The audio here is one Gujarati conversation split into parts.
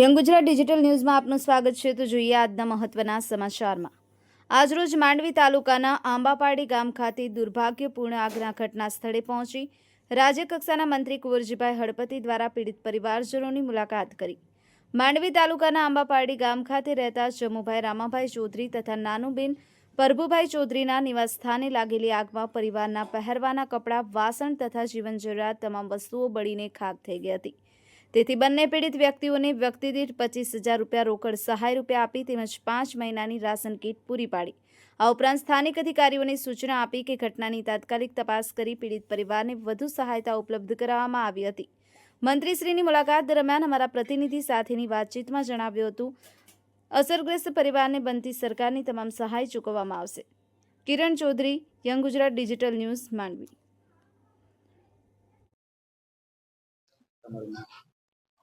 યંગ ગુજરાત ડિજિટલ ન્યૂઝમાં આપનું સ્વાગત છે. તો જોઈએ આજના મહત્વના સમાચારમાં. આજરોજ માંડવી તાલુકાના આંબાપાડી ગામ ખાતે દુર્ભાગ્યપૂર્ણ આગના ઘટના સ્થળે પહોંચી રાજ્યકક્ષાના મંત્રી કુંવરજીભાઈ હળપતિ દ્વારા પીડિત પરિવારજનોની મુલાકાત કરી. માંડવી તાલુકાના આંબાપાડી ગામ ખાતે રહેતા જમુભાઈ રામાભાઈ ચૌધરી તથા નાનુબેન પ્રભુભાઈ ચૌધરીના નિવાસસ્થાને લાગેલી આગમાં પરિવારના પહેરવાના કપડાં, વાસણ તથા જીવન જરૂરિયાત તમામ વસ્તુઓ બળીને ખાક થઈ ગઈ હતી. તેથી બંને પીડિત વ્યક્તિઓને વ્યક્તિ દીઠ પચીસ હજાર રૂપિયા રોકડ સહાય રૂપિયા આપી તેમજ પાંચ મહિનાની રાશન કીટ પૂરી પાડી. આ ઉપરાંત સ્થાનિક અધિકારીઓને સૂચના આપી કે ઘટનાની તાત્કાલિક તપાસ કરી પીડિત પરિવારને વધુ સહાયતા ઉપલબ્ધ કરાવવામાં આવી હતી. મંત્રીશ્રીની મુલાકાત દરમિયાન અમારા પ્રતિનિધિ સાથેની વાતચીતમાં જણાવ્યું હતું, અસરગ્રસ્ત પરિવારને બનતી સરકારની તમામ સહાય ચૂકવવામાં આવશે. Kiran Chaudhary, young Gujarat digital news, Mandvi.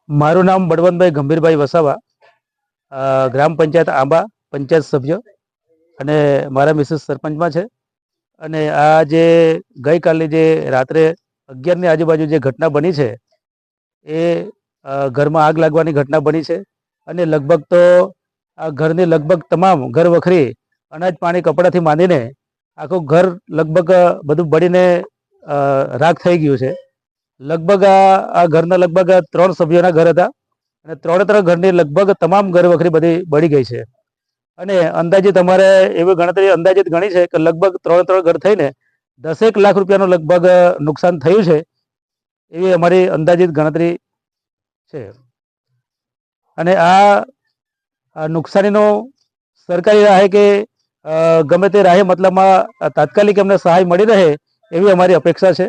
મારું નામ બળવંતભાઈ ગંભીરભાઈ વસાવા ગ્રામ પંચાયત આંબા, પંચાયત સભ્ય અને મારા મિસિસ સરપંચમાં છે. અને આ જે ગઈકાલની જે રાત્રે અગિયારની આજુબાજુ જે ઘટના બની છે, એ ઘરમાં આગ લાગવાની ઘટના બની છે અને લગભગ તો આ ઘરની લગભગ તમામ ઘર વખરી અનાજ પાણી કપડાથી માંડીને આખું ઘર લગભગ બધું બળીને રાખ થઈ ગયું છે. લગભગ આ ઘરના લગભગ ત્રણ સભ્યોના ઘર હતા. અને ત્રણે ત્રણ ઘરની લગભગ તમામ ઘર વખરી બધી બળી ગઈ છે. અને અંદાજિત અમારે એવી ગણતરી અંદાજિત ગણી છે કે લગભગ ત્રણ ત્રણ ઘર થઈને દસેક લાખ રૂપિયાનું લગભગ નુકસાન થયું છે. એવી અમારી અંદાજિત ગણતરી છે. અને આ નુકસાનીનો સરકારી રાહે કે ગમે તે રાહે મતલબમાં તાત્કાલિક એમને સહાય મળી રહે એવી અમારી અપેક્ષા છે.